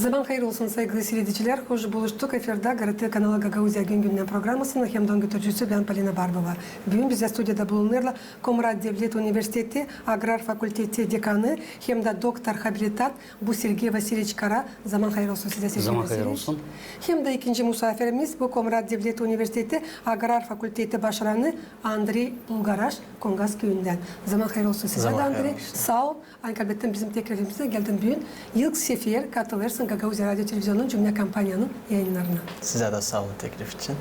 Zaman hayır olsun saygılı seyirciler. Hoş buluştuk. Efirde GRT kanalı Gagauzya Gün Günden programmasının hem de götürücüsü ben Palina Barbova. Bugün bize stüdyoda bulunurlar Komrat Devlet Üniversiteti Agrar Fakülteti Dekanı hem de doktor habilitat bu Sergey Vasilyevich Kara. Zaman hayır olsun size Sergey Zaman hayır olsun. Hem de ikinci misafirimiz bu Komrat Devlet Üniversiteti Agrar Fakülteti Başkanı Andrei Bulgaraş Kongas köyünden. Zaman hayır olsun size Zaman de Andrei. Sağ ol. Ankarbet'ten bizim teklifimize geldin bugün. Yılk sefer katılırsın Gagavuzya Radyo Televizyonu'nun cümle kampanyanın yayınlarına. Size de sağ olun teklif için.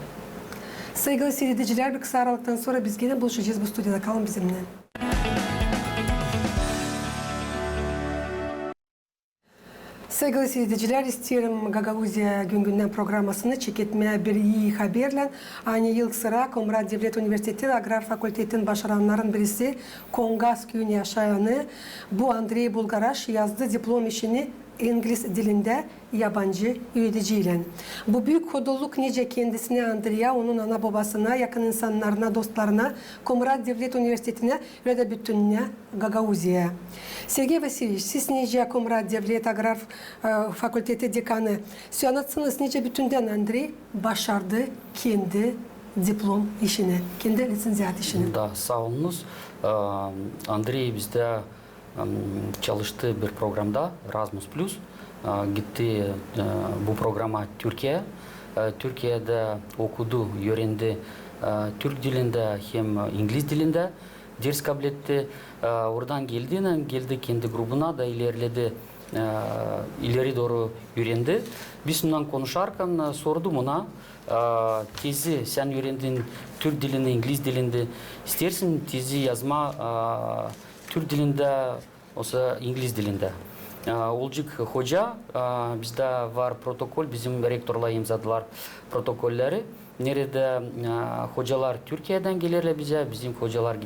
Saygılı seyrediciler bir kısa aralıktan sonra biz gene buluşacağız bu stüdyoda. Kalın bizimle. Saygılı seyirciler, istiyorum Gagavuzya Gün Günden programmasını çeketmeye bir iyi haberle. Aynı yıl sıra Komrat Devlet Üniversiteti Agrar Fakülteti'nin başaranların birisi Kongas köyünü yaşayanı bu Andrei Bulgaraş yazdı diplom işini İngiliz dilinde yabancı öğreticiyle. Bu büyük kodoluk nice kendisine Andrea, onun ana babasına, yakın insanlarına, dostlarına, Komrat Devlet Üniversiteti'ne ve de bütününe Gagauzya'ya. Sergey Vasilyevich, siz nice Komrat Devlet Agrar e, Fakülteti dekanı. Siz anlatsınız nice bütünden Andrei başardı kendi diplom işini, kendi lisensiyat işini. Da sağ olunuz. Ee, Andrei bizde çalıştığı bir programda Erasmus okudu, öğrendi. Ee, Türk dilinde hem İngiliz dilinde ders kabul etti. Ee, Oradan geldiğinden geldi kendi grubuna da ilerledi. Ee, ileri doğru öğrendi. Biz ondan konuşarken e, sordum ona e, tezi sen öğrendin Türk dilinde, İngiliz dilinde istersin tezi yazma e, Türk dilinde olsa İngiliz dilinde. E, Olcuk hoca e, bizde var protokol bizim rektörle imzadılar protokolleri. Nerede e, hocalar Türkiye'den gelirler bize, bizim hocalar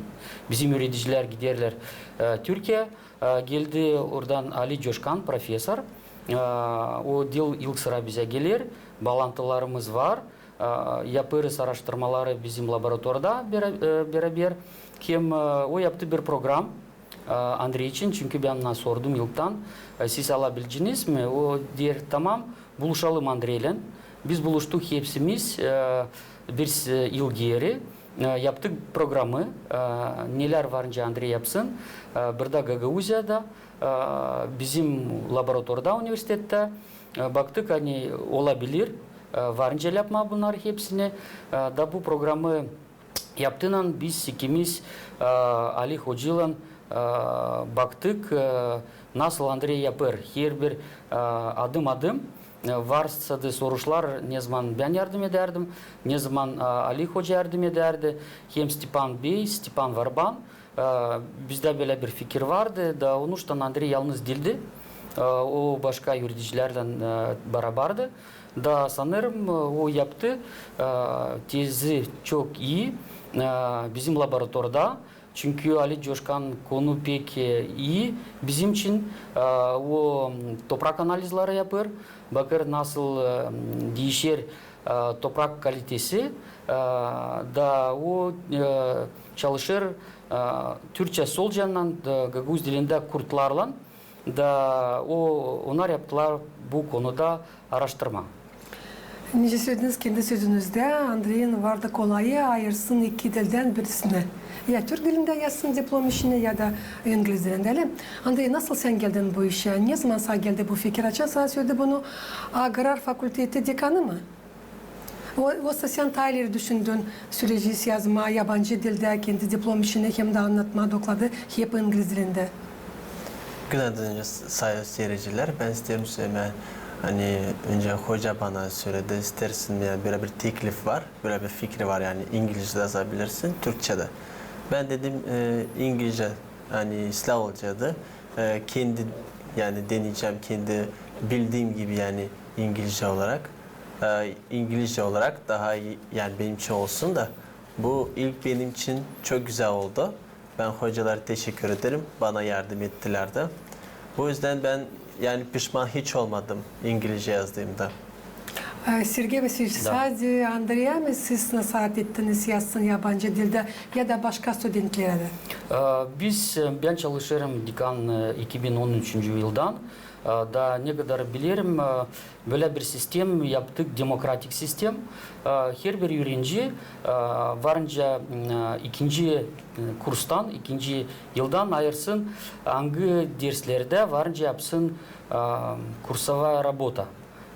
bizim öğreticiler giderler Türkiye. Geldi oradan Ali Coşkan profesör. O dil ilk sıra bize gelir. Bağlantılarımız var. Yaparız araştırmaları bizim laboratuvarda bera- beraber. E, o yaptı bir program. Э, андрей үшін чүнки мен сордум «Илтан, сиз ала билдиңизби о дер тамам. Булушалым андрейлен биз булуштук хепсимиз бир э, э, илгери. Яптык программы нелер барынча андрей япсын бирда гагаузияда бизим лабораторда университетте бактык они ола билир варынча ляпма бунар хепсине да бу программы яптынан биз экибиз али ходжилан baktık nasıl Andrei yapar. Her bir adım adım varsa da sorular ne zaman ben yardım ederdim, ne zaman Ali Hoca yardım ederdi. Hem Stepan Bey, Stepan Varban. Bizde böyle bir fikir vardı da onun için Andrei yalnız değildi. E, O başka yöneticilerle e, beraberdi. Da sanırım o yaptı. Tezi çok iyi bizim laboratuvarda. Çünkü Ali Coşkan konu pek iyi. Bizim için e, o toprak analizleri yapar. Bakır nasıl e, değişir e, toprak kalitesi da o çalışır Türkçe sol candan Gaguz dilinde kurtlarla да о onlar yaptılar bu konuda araştırma. Неше сөзіңіз кенді сөзіңізде Андреин Варда Колайы айырсын екі тілден бірісіне. Ya Türk dilinde yazsın diplom işini ya da İngiliz dilinde. öyle? Andrei nasıl sen geldin bu işe? Ne zaman sana geldi bu fikir? Açan sana söyledi bunu Agrar Fakülteti dekanı mı? Oysa sen Tyler düşündün süreci yazma, yabancı dilde kendi diplom işini hem de anlatma, dokladı hep İngiliz dilinde. Günaydın önce sayın seyirciler. Ben isterim söyleme hani önce hoca bana söyledi istersin yani böyle bir teklif var. Böyle bir fikri var yani İngilizce yazabilirsin, Türkçe de. Ben dedim e, İngilizce hani Slavoca'da e, kendi yani deneyeceğim kendi bildiğim gibi yani İngilizce olarak e, İngilizce olarak daha iyi yani benim için olsun da bu ilk benim için çok güzel oldu. Ben hocalara teşekkür ederim. Bana yardım ettiler de. Bu yüzden ben yani pişman hiç olmadım İngilizce yazdığımda. Ee, Sergey Vasilyevich, sadece Andrei'ye mi siz nasihat ettiniz yazsın yabancı dilde ya da başka studentlere de? Ee, Biz, e, ben çalışırım dekan e, 2013 yıldan. Ee, Da ne kadar bilirim e, böyle bir sistem yaptık, demokratik sistem. Her bir öğrenci e, varınca ikinci kurstan, ikinci yıldan ayırsın hangi derslerde varınca yapsın kursava rabota.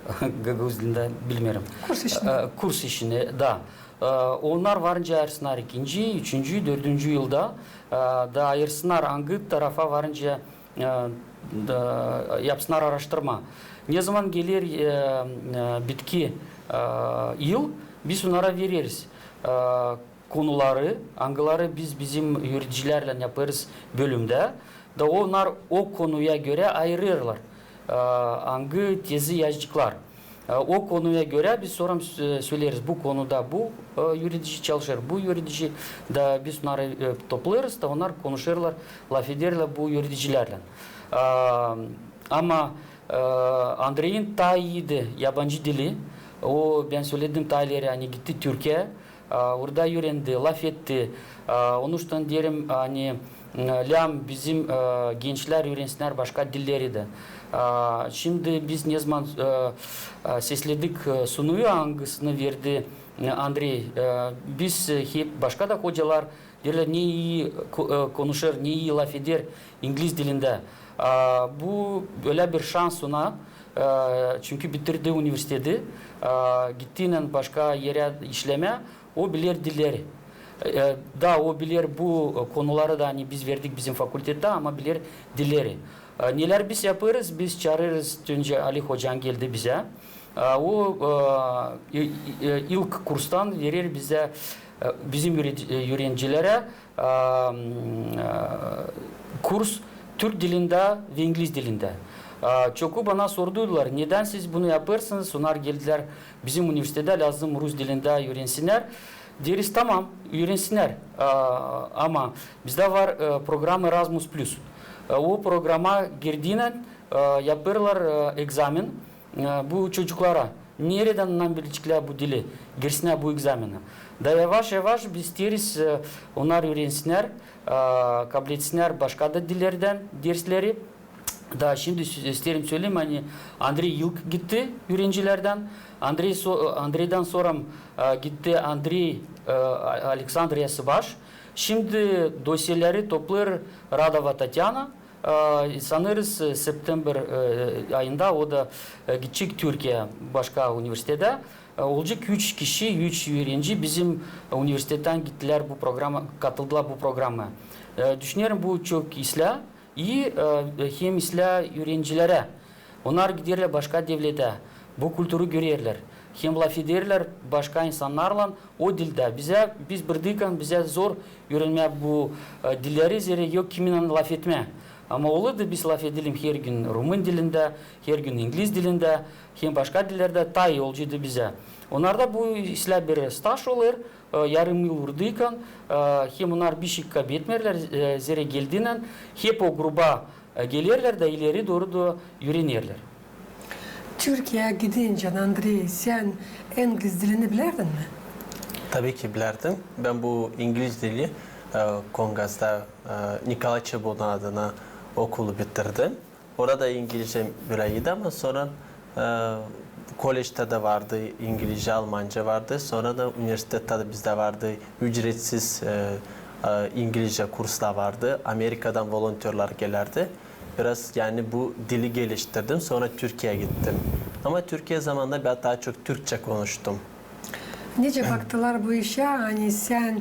Gagavuz dilinde bilmiyorum. Kurs işini. Ee, Kurs işini, da. Ee, Onlar varınca ayırsınlar ikinci, üçüncü, dördüncü yılda e, da ayırsınlar hangi tarafa varınca e, da yapsınlar araştırma. Ne zaman gelir e, e, bitki e, yıl biz onlara veririz. E, konuları, hangileri biz bizim yöneticilerle yaparız bölümde. Da onlar o konuya göre ayırırlar. E, hangi tezi yazacaklar. E, O konuya göre biz sonra e, söyleriz bu konuda bu e, yönetici çalışır, bu yönetici da biz onları e, toplarız da onlar konuşurlar, laf ederler bu yöneticilerle. E, Ama Andrey'in ta iyiydi yabancı dili. O ben söyledim ta ileri hani gitti Türkiye. Orada öğrendi, laf etti. Onun için derim hani e, Lam bizim e, gençler öğrensinler başka dilleri de. E, Şimdi biz ne zaman e, e, sesledik sunuyu hangisini verdi Andrei. Biz hep başka da hocalar derler ne iyi ko- konuşur, ne iyi laf eder İngiliz dilinde. E, Bu böyle bir şans ona. Çünkü bitirdi üniversitede. Gittiğinden başka yere işleme o bilir dilleri. E, Da o bilir bu konuları da hani biz verdik bizim fakültede ama bilir dilleri. E, Neler biz yaparız? Biz çağırırız. Önce Ali Hocan geldi bize. E, O e, e, ilk kurstan verir bize e, bizim öğrencilere e, e, kurs Türk dilinde ve İngiliz dilinde. Çoku bana sordular neden siz bunu yaparsınız? Onlar geldiler bizim üniversitede lazım Rus dilinde öğrensinler. Deriz tamam öğrensinler ama bizde var e, program Erasmus. E, O programa girdiğinde e, yaparlar e, egzamin e, bu çocuklara. Nereden lan bilecekler bu dili? Girsinler bu egzamine. Da yavaş yavaş biz isteriz e, onlar öğrensinler, e, kabul etsinler başka da dillerden dersleri. Da şimdi isterim söyleyeyim hani Andrei Yılk gitti öğrencilerden. Andrei so, Andrei'den sonra e, gitti Andrei e, Alexandria Sıbaş. Şimdi dosyaları toplar Radova Tatyana. E, sanırız e, September e, ayında o da e, gidecek Türkiye başka üniversitede. E, Olacak üç kişi, üç öğrenci bizim üniversiteden gittiler bu programa, katıldılar bu programa. E, Düşünüyorum bu çok islah и э, хемисля юренжилері онар кидерлер башка девлеті бұл культуру көрерлер хемлафидерлер башка инсанарлан о дилда бізе біз бірдикан бізе зор үйренме бұл э, дилдері зере йок киминан лафетме Ама олы да біз лафе дилим румын инглиз хем башка дилерде тай ол бізе. Онарда бу бір стаж олыр, e, yarım yıl vurduyken e, hem onlar bir şey kabul etmerler e, zere geldiğinden hep o gruba e, gelirler de ileri doğru da öğrenirler. Türkiye'ye gidince Andrei sen İngiliz dilini bilerdin mi? Tabii ki bilirdim. Ben bu İngiliz dili e, Kongas'ta e, Nikolay Çebol'un adına okulu bitirdim. Orada İngilizce biraz iyiydi ama sonra e, kolejde de vardı İngilizce, Almanca vardı. Sonra da üniversitede de bizde vardı ücretsiz e, e, İngilizce kurslar vardı. Amerika'dan volontörler gelirdi. Biraz yani bu dili geliştirdim. Sonra Türkiye'ye gittim. Ama Türkiye zamanında ben daha çok Türkçe konuştum. Nece baktılar bu işe? Hani sen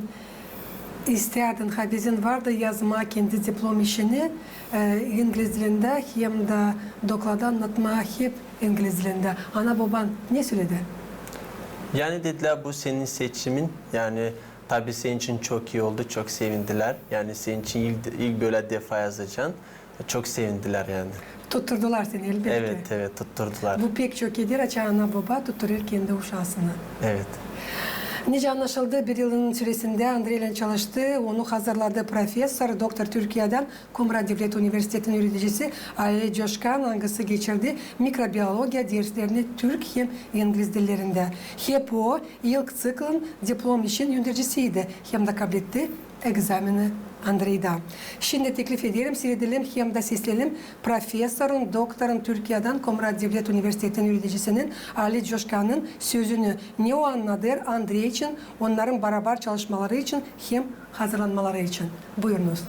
isterdin, habizin vardı yazma kendi diplom işini e, İngiliz dilinde hem de doklada anlatma hep İngiliz dilinde. Ana baban ne söyledi? Yani dediler bu senin seçimin. Yani tabii senin için çok iyi oldu. Çok sevindiler. Yani senin için ilk, ilk böyle defa yazacaksın. Çok sevindiler yani. Tutturdular seni elbette. Evet evet tutturdular. Bu pek çok eder açı ana baba tutturur kendi uşağısını. Evet. Nece anlaşıldı bir yılın süresinde Andrei ile çalıştı. Onu hazırladı profesör, doktor Türkiye'den Kumra Devlet Üniversitesi'nin yöneticisi Ali Coşkan hangisi geçirdi. Mikrobiyoloji derslerini Türk hem İngiliz dillerinde. Hep o ilk sıklın diplom için yöneticisiydi. Hem de kabul etti egzamini Andrey'da. Şimdi teklif ederim, seyredelim hem de seslenelim. Profesörün, doktorun Türkiye'den Komrad Devlet Üniversitesi'nin yöneticisinin Ali Coşkan'ın sözünü ne o anladır Andrey için, onların beraber çalışmaları için hem hazırlanmaları için. Buyurunuz.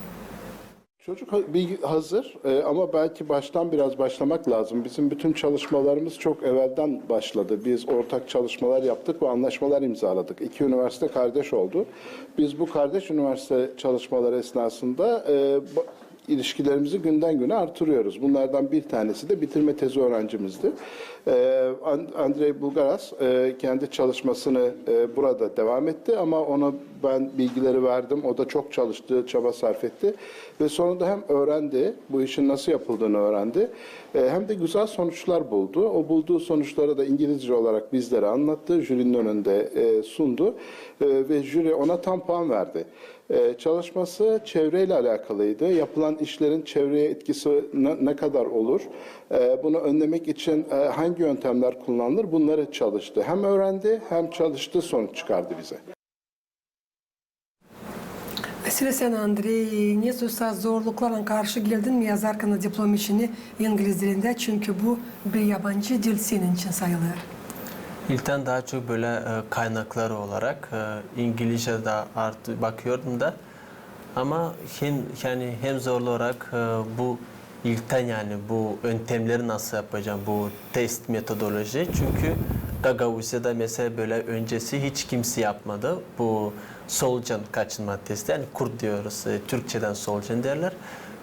Çocuk bilgi hazır e, ama belki baştan biraz başlamak lazım. Bizim bütün çalışmalarımız çok evvelden başladı. Biz ortak çalışmalar yaptık ve anlaşmalar imzaladık. İki üniversite kardeş oldu. Biz bu kardeş üniversite çalışmaları esnasında e, ilişkilerimizi günden güne artırıyoruz. Bunlardan bir tanesi de bitirme tezi öğrencimizdi. Ee, And- Andrei Bulgaras e, kendi çalışmasını e, burada devam etti ama ona ben bilgileri verdim. O da çok çalıştı, çaba sarf etti ve sonunda hem öğrendi, bu işin nasıl yapıldığını öğrendi e, hem de güzel sonuçlar buldu. O bulduğu sonuçları da İngilizce olarak bizlere anlattı, jürinin önünde sundu ve jüri ona tam puan verdi. Ee, çalışması çevreyle alakalıydı. Yapılan işlerin çevreye etkisi ne, kadar olur? Ee, bunu önlemek için e, hangi yöntemler kullanılır? Bunları çalıştı. Hem öğrendi hem çalıştı sonuç çıkardı bize. Sen Andrei, ne olsa zorluklarla karşı geldin mi yazarken diplom işini İngiliz dilinde çünkü bu bir yabancı dil senin için sayılır. İlkten daha çok böyle e, kaynakları olarak e, İngilizce de artı bakıyordum da. Ama hem yani hem zorlu olarak e, bu ilkten yani bu yöntemleri nasıl yapacağım bu test metodoloji. Çünkü Gagavuzya'da mesela böyle öncesi hiç kimse yapmadı. Bu solucan kaçınma testi yani kurt diyoruz e, Türkçeden solucan derler.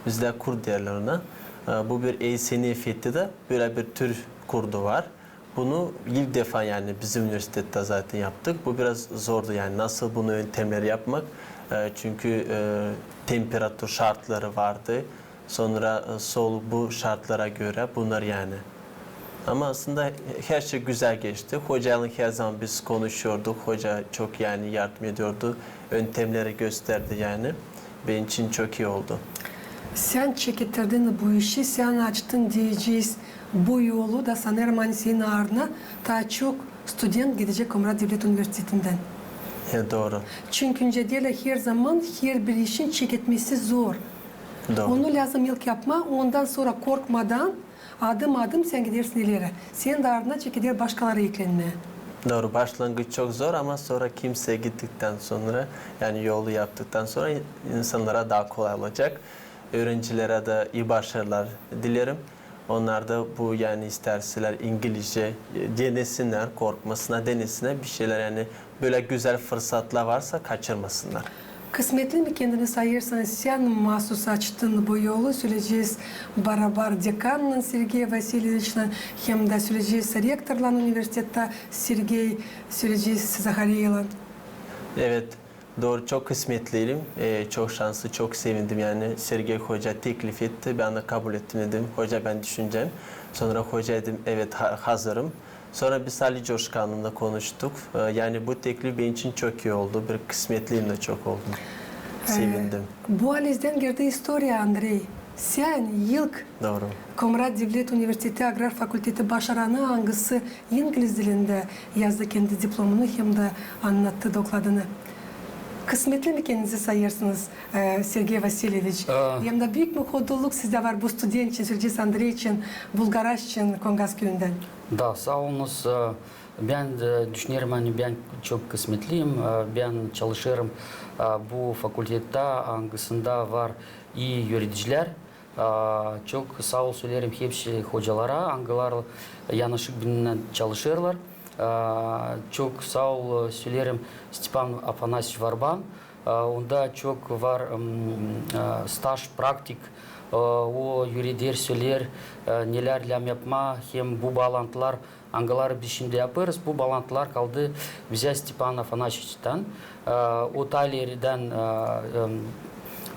Bizde kurt derler ona. E, bu bir eyseni efekti de böyle bir tür kurdu var bunu ilk defa yani bizim üniversitede zaten yaptık. Bu biraz zordu yani nasıl bunu yöntemleri yapmak. E, çünkü e, temperatur şartları vardı. Sonra e, sol bu şartlara göre bunlar yani. Ama aslında her şey güzel geçti. Hocayla her zaman biz konuşuyorduk. Hoca çok yani yardım ediyordu. Yöntemleri gösterdi yani. Benim için çok iyi oldu. Sen çekittirdin bu işi, sen açtın diyeceğiz. Bu yolu da sanırım hani senin ardına daha çok student gidecek Komrad Devlet Üniversitesi'nden. Ya, doğru. Çünkü öncelikle her zaman her bir işin çekitmesi zor. Doğru. Onu lazım ilk yapma, ondan sonra korkmadan adım adım sen gidersin ileri. Senin de ardına çekilir başkaları eklenmeye. Doğru başlangıç çok zor ama sonra kimse gittikten sonra yani yolu yaptıktan sonra insanlara daha kolay olacak. Öğrencilere de iyi başarılar dilerim. Onlar da bu yani isterseler İngilizce e, denesinler, korkmasına denesinler bir şeyler yani böyle güzel fırsatlar varsa kaçırmasınlar. Kısmetli mi kendini sayırsan sen mahsus açtın bu yolu söyleyeceğiz beraber dekanla Sergey Vasilyevich'le hem de söyleyeceğiz rektörla üniversitette Sergey söyleyeceğiz Zahariyev'le. Evet, doğru çok kısmetliyim. Ee, çok şanslı, çok sevindim. Yani Sergey Hoca teklif etti, ben de kabul ettim dedim. Hoca ben düşüneceğim. Sonra hoca dedim evet ha- hazırım. Sonra biz Ali Coşkan'la konuştuk. Ee, yani bu teklif benim için çok iyi oldu. Bir kısmetliyim de çok oldum. Sevindim. Bu analizden girdi istoriya Andrei. Sen ilk Doğru. Komrad Devlet Üniversiteti Agrar Fakülteti başaranı hangisi İngiliz dilinde yazdı kendi diplomunu hem de anlattı dokladını. Kısmetli mi kendinizi sayırsınız e, Sergey Vasilyevich? Aa. Hem de büyük hoduluk sizde var bu student için, Sergey Andrei için, Bulgaraş için Kongas köyünden. Да, sağ olunuz. Ee, Ben de düşünüyorum hani ben çok kısmetliyim. Ee, Ben çalışırım Ee, bu fakültette hangisinde var iyi yöneticiler. Çok sağ ol söylerim hepsi hocalara, hangiler bilen çalışırlar. Э, чок саул э, сүйлерім Степан Афанасьевич варбан. Э, Онда чок вар стаж практик о юридер сүйлер нелер Лямяпма хем бу балантлар аңғалар бішінде апырыс бұл балантлар қалды бізя Степан Афанасьевичтан. Отайлерден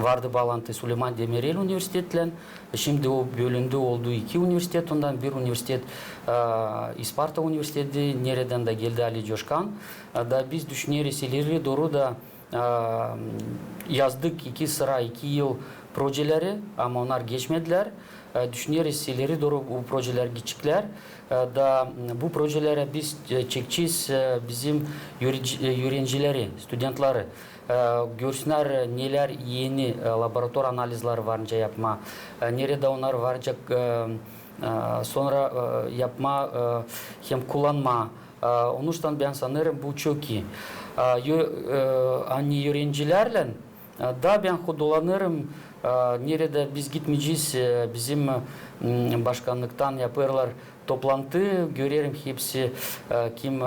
vardı bağlantı Süleyman Demirel Üniversiteti'yle. Şimdi o bölümde olduğu iki üniversitet. Ondan bir üniversitet e, İsparta Üniversiteti nereden de geldi Ali Coşkan. E, da biz düşüneriz ileri doğru da e, yazdık iki sıra iki yıl projeleri ama onlar geçmediler. Düşüneriz ileri doğru bu projeler küçükler. Da bu projelere biz çekeceğiz bizim öğrencileri, studentları. Görsünler neler yeni laboratuvar analizleri varınca yapma, nerede onlar varacak sonra yapma hem kullanma. Onun için ben sanırım bu çok iyi. Hani öğrencilerle da ben dolanırım. E, Nerede biz gitmeyeceğiz, bizim başkanlıktan yapıyorlar toplantı, görüyorum hepsi kim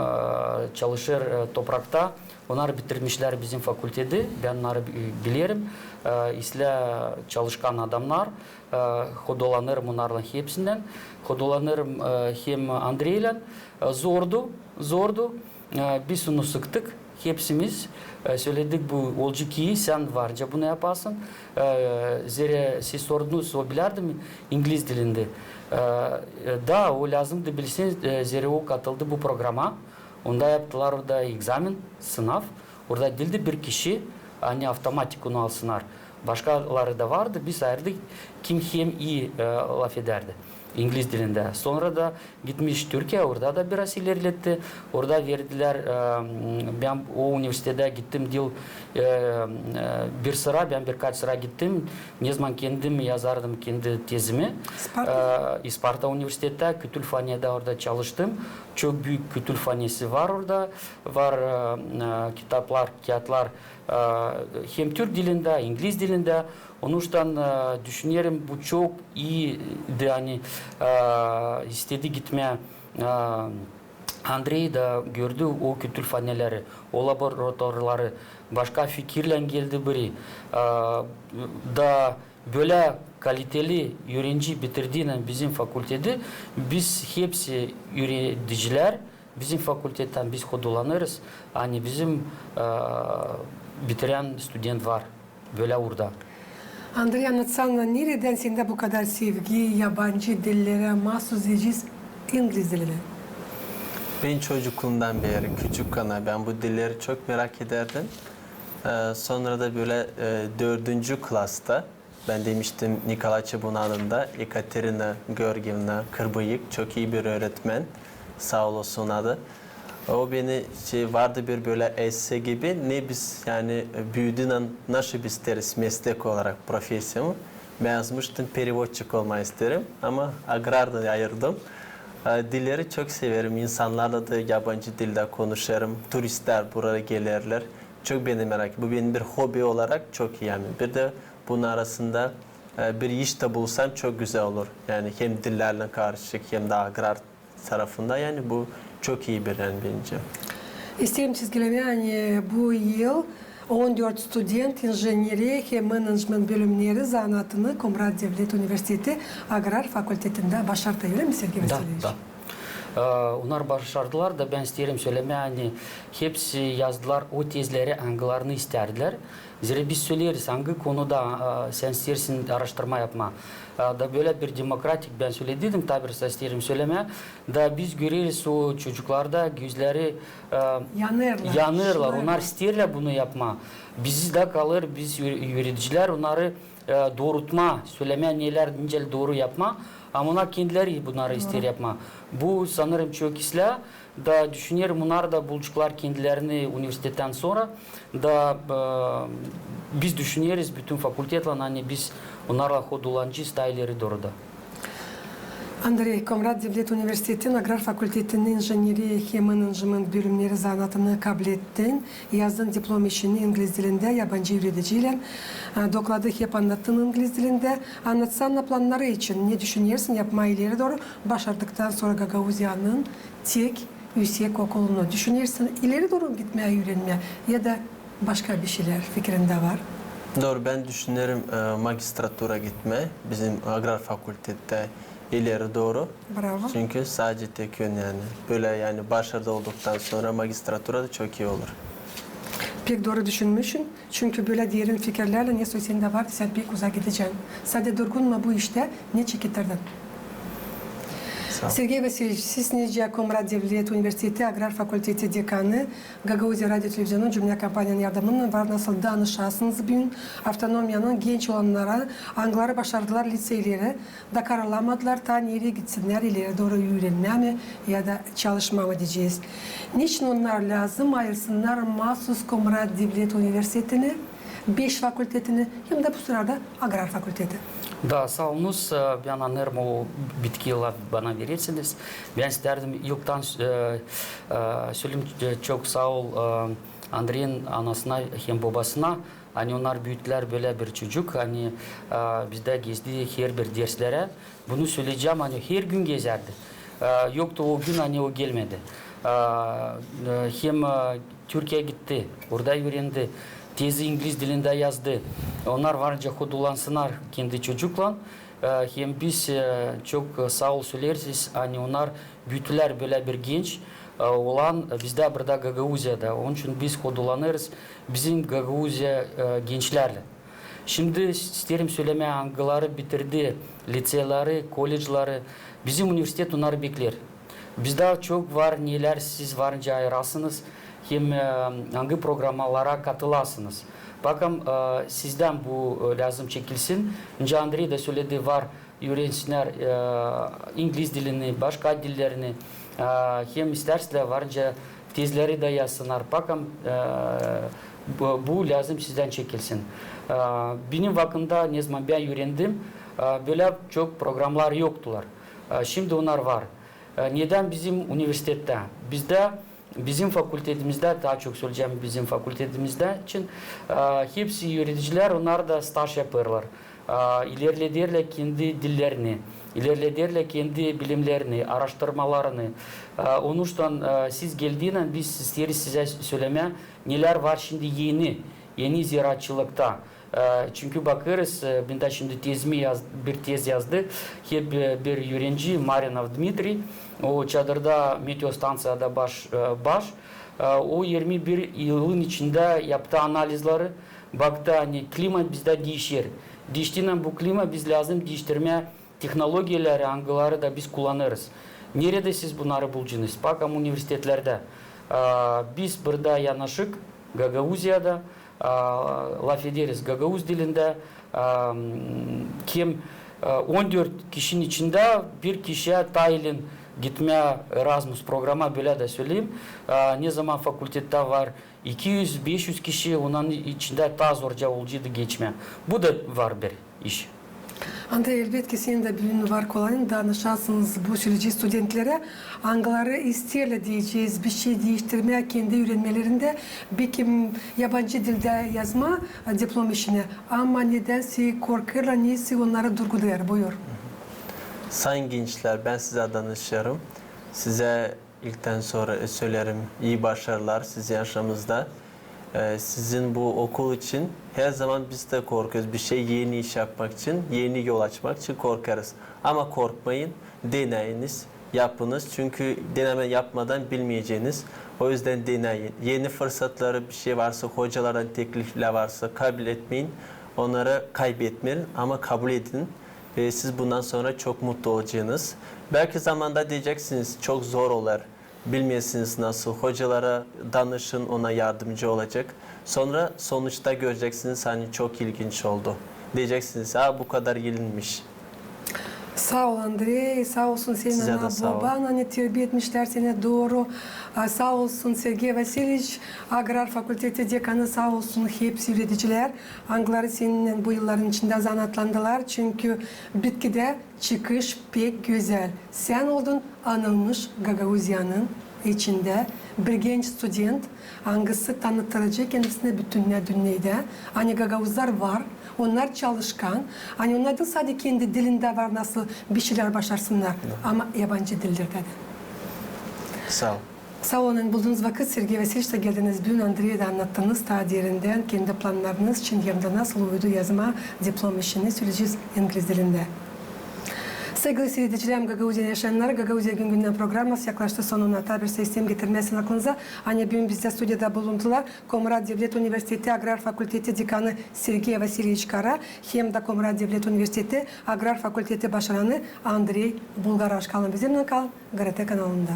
çalışır toprakta. Onlar bitirmişler bizim fakültede. Ben onları bi- biliyorum. E, İsle çalışkan adamlar. E, Hodolanırım onlarla hepsinden. Hodolanırım e, hem Andrey'le. E, Zordu, zordu. Biz onu sıktık. Hepsimiz e, söyledik bu olcu ki sen varca bunu yaparsın. E, Zira siz sordunuz o bilerdi İngiliz dilinde. E, Da o lazımdı bilsin. E, Zira o katıldı bu programa. Onda yaptılar orada egzamin, sınav. Orada dilde bir kişi hani otomatik onu alsınlar. Başkaları da vardı. Biz ayırdık kim hem iyi e, laf ederdi. İngiliz dilinde. Sonra da gitmiş Türkiye orada da biraz ilerletti. Orada verdiler e, ben o üniversitede gittim dil Бір сыра бен бір кать кеттім. кеттим незман кендім язардым кенди тезиме э, испарта университетте күтүлфанияда орда чалыштым чок бүйүк күтүлфаниясы бар орда бар э, э, китаплар киятлар хем түрк тілінде инглиз дилинде Онуштан düşünerim bu çok iyi yani istedi gitme E, Andrei de gördü o kütülphaneleri, o laboratuvarları. Başka fikirle geldi biri. E, da böyle kaliteli öğrenci bitirdiğinde bizim fakültede biz hepsi öğrenciler bizim fakülteden biz kodulanırız. Hani bizim e, bitiren student var böyle orada. Andrei anlatsana nereden sende bu kadar sevgi yabancı dillere mahsus İngiliz diline? Ben çocukluğumdan beri küçük kana ben bu dilleri çok merak ederdim. Ee, sonra da böyle e, dördüncü klasta ben demiştim Nikolay Çabunan'ın Ekaterina Georgievna Kırbıyık çok iyi bir öğretmen. Sağ olsun adı. O beni şey vardı bir böyle esse gibi ne biz yani büyüdüğünden nasıl isteriz meslek olarak profesyonumu. Ben yazmıştım perivotçik olmayı isterim ama agrarda ayırdım. E, Dilleri çok severim. İnsanlarla da yabancı dilde konuşurum. Turistler buraya gelirler. Çok beni merak Bu benim bir hobi olarak çok iyi yani. Bir de bunun arasında e, bir iş de bulsam çok güzel olur. Yani hem dillerle karışık hem de agrar tarafında yani bu çok iyi bir yani bence. İsterim çizgileri yani bu yıl 14 студент инженерия һәм менеджмент бөлімнері занатыны Комрад Девлет университеті аграр факультетінде башарта елемі Сергей Васильевич? Да, да. Унар башардылар да бен стерим сөйлеме ани хепси яздылар о тезлери аңгыларны истердилер. Зеребис сөйлерис аңгы конуда э, сен стерсин араштырма япма. Da böyle bir demokratik ben söyledim tabi isterim söyleme. Da biz görürüz o çocuklarda gözleri e, Yanırlar. yanırlar. Onlar isterler bunu yapma. Bizi de kalır biz yöneticiler onları e, doğrultma, söyleme neler incel doğru yapma. Ama onlar kendileri bunları ister yapma. Bu sanırım çok isla da düşünüyorum onlar da bulacaklar kendilerini üniversiteden sonra da e, biz düşünüyoruz bütün fakültetle hani biz onlarla hodulancıyız da ileri doğru da. Andrei Komrat Devlet Üniversiteti'nin Agrar Fakülteti'nin injineri ve management bölümleri zanatını kabul ettin. Yazdın diplom işini İngiliz dilinde yabancı öğreticiyle. E, Dokladı hep anlattın İngiliz dilinde. Anlatsana planları için ne düşünüyorsun yapma ileri doğru başardıktan sonra Gagavuzya'nın tek yüksek okulunu düşünüyorsun ileri doğru gitmeye öğrenmeye ya da başka bir şeyler fikrinde var. Doğru ben düşünüyorum e, magistratura gitme. Bizim agrar fakültede ileri doğru. Bravo. Çünkü sadece tek yön yani. Böyle yani başarılı olduktan sonra magistratura da çok iyi olur. Pek doğru düşünmüşsün. Çünkü böyle diğerin fikirlerle ne sende var sen pek uzak gideceksin. Sadece durgun mu bu işte ne çekitirdin? Sağ ol. Сергей Васильевич, siz Nijya Komrad Devlet Üniversiteti Agrar Fakülteti Dekanı, Gagavuzya Radyo Televizyonu'nun cümle kampanyanın yardımının var nasıl danışasınız bugün avtonomiyanın genç olanlara, Angları başardılar liseyleri, da karalamadılar ta nereye gitsinler, ileri doğru öğrenme mi ya da çalışma mı diyeceğiz. Niçin onlar lazım ayırsınlar mahsus Komrad Devlet Üniversiteti'ni, beş fakültetini hem de bu sırada Agrar Fakülteti. Да, bitki laf bana verirsiniz. Ben isterdim ilkten e, e, söyleyeyim e, çok sağ ol e, Andrey'in anasına hem babasına. Hani onlar büyüttüler böyle bir çocuk. Hani bizde gezdi her bir derslere. Bunu söyleyeceğim hani her gün gezerdi. Yoktu o gün hani o gelmedi. Hem e, Türkiye'ye gitti. Orada öğrendi. Tezi İngiliz dilinde yazdı. Onlar varınca kodulansınlar kendi çocukla. Ee, Hem biz e, çok e, sağ ol söylersiniz. Hani onlar büyütüler böyle bir genç e, olan bizde burada Gagavuzya'da. Onun için biz kodulanırız bizim Gagavuzya e, gençlerle. Şimdi isterim söylemeye hangileri bitirdi, liseleri, kolejleri. Bizim üniversitet onları bekler. Bizde çok var neler siz varınca ayırasınız hem e, hangi programalara katılasınız. Bakın e, sizden bu e, lazım çekilsin. Önce Andrei de söyledi var öğrensinler e, İngiliz dilini, başka dillerini hem isterse varınca tezleri de yazsınlar. Bakın bu, bu lazım sizden çekilsin. Benim vaktimde ne zaman ben öğrendim böyle çok programlar yoktular. Şimdi onlar var. Neden bizim üniversitette? Bizde bizim fakültetimizde daha çok söyleyeceğim bizim fakültetimizde için e, hepsi yöneticiler onlar da staj yaparlar. E, ilerlederler kendi dillerini, ilerlederler kendi bilimlerini, araştırmalarını. E, onun için e, siz geldiğinde biz isteriz size söylemeye neler var şimdi yeni, yeni ziraatçılıkta. чүнки бакырыс бинда şimdi тезми яз, бир тез язды хеп бир юренжи маринов дмитрий о чадырда метеостанцияда баш баш о 21 yılın içinde yaptığı analizleri baktı климат klima bizde değişir. Değiştiğinden bu klima biz lazım değiştirme технологиялары, аңғылары да біз қолданырыз. Нереде сіз бұнары бұлжыңыз? Пакам университетлерде. Біз бірда янашық, Гагаузияда, Э, лафедерис гагаузделинда э, кем э, 14 кишинин ичинде бир киши тайлин gitme Erasmus программа bile да söyleyeyim. E, ne zaman бар 200-500 киши onun içinde тазор orca olcuydu бу да бар бир иш. Andrei elbette senin de bir var kolayın danışarsınız bu süreci studentlere. Hangileri isterler diyeceğiz bir şey değiştirmeye kendi öğrenmelerinde bir kim yabancı dilde yazma e, diplom işine. Ama nedense korkuyorlar neyse onlara durguluyor. Buyur. Sayın gençler ben size danışıyorum. Size ilkten sonra söylerim iyi başarılar sizin yaşamınızda. Ee, sizin bu okul için her zaman biz de korkuyoruz. Bir şey yeni iş yapmak için, yeni yol açmak için korkarız. Ama korkmayın, deneyiniz, yapınız. Çünkü deneme yapmadan bilmeyeceğiniz. O yüzden deneyin. Yeni fırsatları bir şey varsa, hocalardan teklifler varsa kabul etmeyin. Onları kaybetmeyin ama kabul edin ve siz bundan sonra çok mutlu olacaksınız. Belki zamanda diyeceksiniz çok zor olur. Bilmiyorsunuz nasıl. Hocalara danışın ona yardımcı olacak. Sonra sonuçta göreceksiniz hani çok ilginç oldu. Diyeceksiniz ha bu kadar gelinmiş. Sağ ol Andrei, sağ olsun senin Size ana baban hani terbiye etmişler seni doğru. Sağ olsun Sergey Vasilievich, Agrar Fakülteti dekanı sağ olsun hepsi üreticiler. Hangileri senin bu yılların içinde zanatlandılar çünkü bitkide çıkış pek güzel. Sen oldun anılmış Gagavuzya'nın içinde bir genç student hangisi tanıtırıcı kendisine bütün dünyada. Hani Gagavuzlar var, onlar çalışkan. Hani onlar da sadece kendi dilinde var nasıl bir şeyler başarsınlar ama yabancı dilde de. Sağ ol. Sağ olun bulduğunuz vakit Sergey Vasilievich de geldiniz. Bugün Andrey'e de anlattınız ta diğerinden kendi planlarınız için hem de nasıl uydu yazma diplom işini söyleyeceğiz İngiliz dilinde. Sevgili seyircilerim, Gagauzya yaşayanlar, Gagauzya gün günden programması yaklaştı sonuna. Tabi sistem getirmesin aklınıza. Hani bugün bizde stüdyoda bulundular. Komrat Devlet Üniversiteti Agrar Fakülteti Dekanı Sergey Vasilyevich Kara, hem de Komrat Devlet Üniversiteti Agrar Fakülteti Başkanı Andrei Bulgaraş. Kalın bizimle kalın. GRT kanalında.